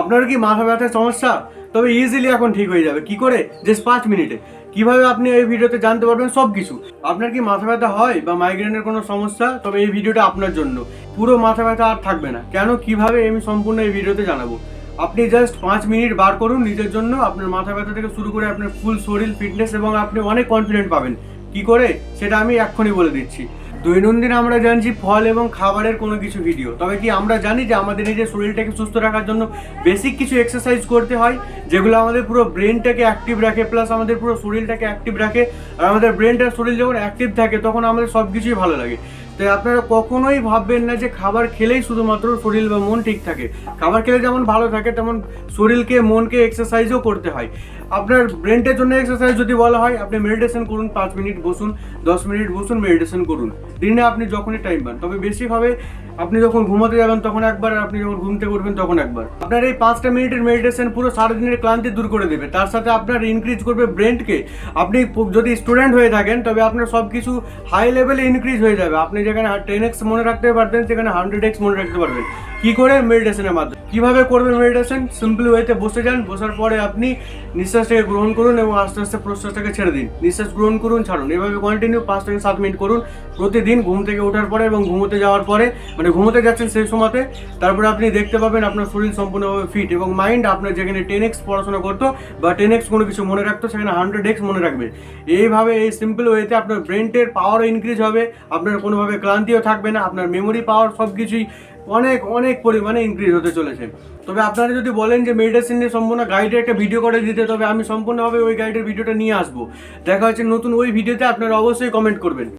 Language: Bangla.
আপনার কি মাথা ব্যথার সমস্যা? তবে ইজিলি এখন ঠিক হয়ে যাবে। কি করে? জাস্ট পাঁচ মিনিটে। কীভাবে আপনি এই ভিডিওতে জানতে পারবেন সব কিছু আপনার কি মাথা ব্যথা হয় বা মাইগ্রেনের কোনো সমস্যা? তবে এই ভিডিওটা আপনার জন্য। পুরো মাথা ব্যথা আর থাকবে না। কেন? কীভাবে আমি সম্পূর্ণ এই ভিডিওতে জানাব? আপনি জাস্ট পাঁচ মিনিট বার করুন নিজের জন্য। আপনার মাথা ব্যথা থেকে শুরু করে আপনার ফুল শরীর ফিটনেস এবং আপনি অনেক কনফিডেন্ট পাবেন। কি করে? সেটা আমি এক্ষুনি বলে দিচ্ছি। দৈনন্দিন আমরা জানছি ফল এবং খাবারের কোনো কিছু ভিডিও তবে কি আমরা জানি যে আমাদের নিজের শরীরটাকে সুস্থ রাখার জন্য বেসিক কিছু এক্সারসাইজ করতে হয়, যেগুলো আমাদের পুরো ব্রেনটাকে অ্যাক্টিভ রাখে প্লাস আমাদের পুরো শরীরটাকে অ্যাক্টিভ রাখে। আর আমাদের ব্রেনটা শরীর যখন অ্যাক্টিভ থাকে, তখন আমাদের সব কিছুই ভালো লাগে। তাই আপনারা কখনোই ভাববেন না যে খাবার খেলেই শুধুমাত্র শরীর বা মন ঠিক থাকে। খাবার খেলে যেমন ভালো থাকে, তেমন শরীরকে, মনকে এক্সারসাইজও করতে হয়। আপনার ব্রেনটার জন্য এক্সারসাইজ যদি বলা হয়, আপনি মেডিটেশন করুন, পাঁচ মিনিট বসুন, দশ মিনিট বসুন মেডিটেশন করুন। দিনে আপনি যখনই টাইম পান, তবে বেশিভাবে আপনি যখন ঘুমাতে যাবেন, তখন একবার, আপনি যখন ঘুমতে করবেন তখন একবার। আপনার এই পাঁচটা মিনিটের মেডিটেশন পুরো সারাদিনের ক্লান্তি দূর করে দেবে। তার সাথে আপনার ইনক্রিজ করবে ব্রেনকে আপনি যদি স্টুডেন্ট হয়ে থাকেন, তবে আপনার সব কিছু হাই লেভেলে ইনক্রিজ হয়ে যাবে। আপনি যেখানে টেন এক্স মনে রাখতে পারবেন সেখানে হান্ড্রেড এক্স মনে রাখতে পারবেন। কি করে মেডিটেশনের মাধ্যমে? কীভাবে করবেন মেডিটেশন সিম্পল ওয়েতে বসে যান, বসার পরে আপনি নিঃশ্বাসটাকে গ্রহণ করুন এবং আস্তে আস্তে প্রশ্বাসটাকে ছেড়ে দিন। নিঃশ্বাস গ্রহণ করুন, ছাড়ুন। এভাবে কন্টিনিউ পাঁচ থেকে সাত মিনিট করুন। প্রতিদিন ঘুম থেকে ওঠার পরে এবং ঘুমোতে যাওয়ার পরে মানে ঘুমোতে যাচ্ছেন সেই সময়তে, তারপরে আপনি দেখতে পাবেন আপনার শরীর সম্পূর্ণভাবে ফিট এবং মাইন্ড আপনার যেখানে টেন এক্স পড়াশোনা করতো বা টেন এক্স কোনো কিছু মনে রাখতো, সেখানে হান্ড্রেড এক্স মনে রাখবে। এইভাবে এই সিম্পল ওয়েতে আপনার ব্রেনটের পাওয়ারও ইনক্রিজ হবে, আপনার কোনোভাবে ক্লান্তিও থাকবে না, আপনার মেমোরি পাওয়ার সব কিছুই অনেক অনেক পরিমাণে ইনক্রিজ হতে চলেছে। তবে আপনারা যদি বলেন যে মেডিসিন নিয়ে সম্পূর্ণ গাইডের একটা ভিডিও করে দিতে, তবে আমি সম্পূর্ণভাবে ওই গাইডের ভিডিওটা নিয়ে আসব। দেখা হচ্ছে নতুন ওই ভিডিওতে আপনারা অবশ্যই কমেন্ট করবেন।